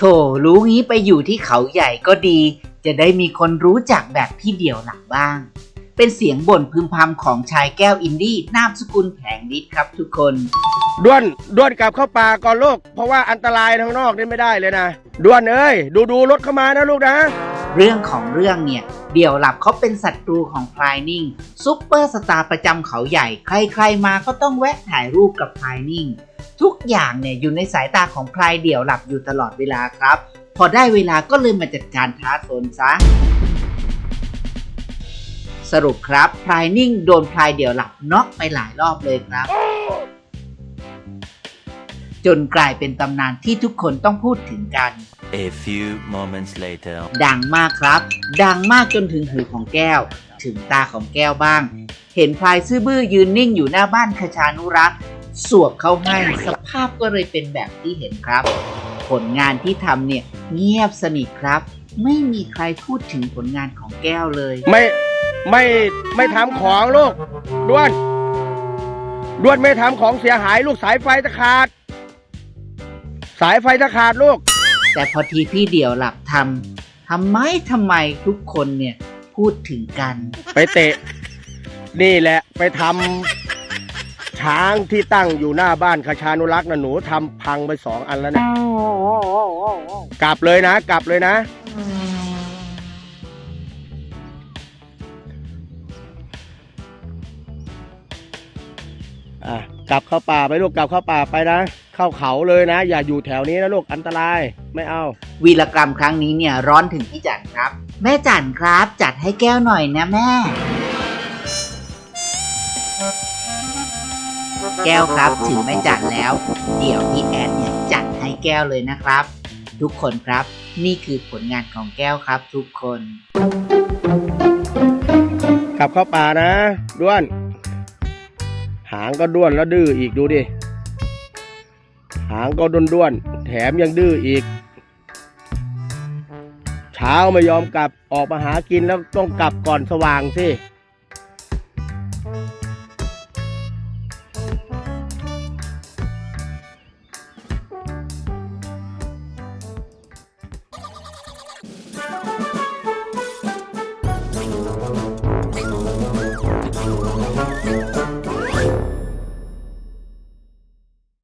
โถรู้งี้ไปอยู่ที่เขาใหญ่ก็ดี จะได้มีคนรู้จักแบบพี่เดี่ยวหลักบ้าง เป็นเสียงบ่นพึมพำของชายแก้วอินดี้นามสกุลแผงนิดครับทุกคน ด้วนด้วนกลับเข้าป่าก่อนลูก เพราะว่าอันตรายทางนอกนี่ไม่ได้เลยนะด้วนเอ้ยดูดูรถเข้ามานะลูกนะ เรื่องของเรื่องเนี่ย เดี่ยวหลับเขาเป็นศัตรูของพลายนิ่งซุปเปอร์สตาร์ประจำเขาใหญ่ ใครๆมาก็ต้องแวะถ่ายรูปกับพลายนิ่ง ทุกอย่างเนี่ยอยู่ในสายตาของพลายเดี่ยวหลับอยู่ตลอดเวลาครับ พอได้เวลาก็เลยมาจัดการท้าโซนซะ สรุปครับพลายนิ่งโดนพลายเดี่ยวหลับน็อกไปหลายรอบเลยครับ จนกลายเป็นตำนานที่ทุกคนต้องพูดถึงกัน A few moments later. ดังมากครับ ดังมากจนถึงหูของแก้ว ถึงตาของแก้วบ้าง เห็นพลายซื่อบื้อยืนนิ่งอยู่หน้าบ้านคชานุรักษ์ สวบเข้าให้สภาพก็เลยเป็นแบบที่เห็นครับ ผลงานที่ทำเนี่ยเงียบสนิทครับ ไม่มีใครพูดถึงผลงานของแก้วเลย ไม่ไม่ไม่ทำของลูกด้วนด้วนไม่ทำของเสียหายลูกสายไฟจะขาด สายไฟจะขาดลูก แต่พอทีพี่เดี่ยวหลับทำทำไมทำไมทุกคนเนี่ยพูดถึงกัน ไปเตะ นี่แหละไปทำ ช้างที่ตั้งอยู่หน้าบ้านคชานุรักษ์นะหนูทำพังไปสองอันแล้วนะกลับเลยนะ กลับเลยนะ อะกลับเข้าป่าไปลูกกลับเข้าป่าไปนะ เข้าเขาเลยนะ อย่าอยู่แถวนี้นะลูกอันตรายไม่เอา วีรกรรมครั้งนี้เนี่ยร้อนถึงพี่จันครับ แม่จันครับ จัดให้แก้วหน่อยนะแม่ แก้วครับถึงแม่จันแล้ว เดี๋ยวพี่แอดเนี่ยจัดให้แก้วเลยนะครับ ทุกคนครับ นี่คือผลงานของแก้วครับทุกคน กลับเข้าป่านะด้วน หางก็ด้วนแล้วดื้ออีกดูดิหางก็ด้วนด้วนแถมยังดื้ออีก เช้าไม่ยอมกลับออกมาหากินแล้วต้องกลับก่อนสว่างสิ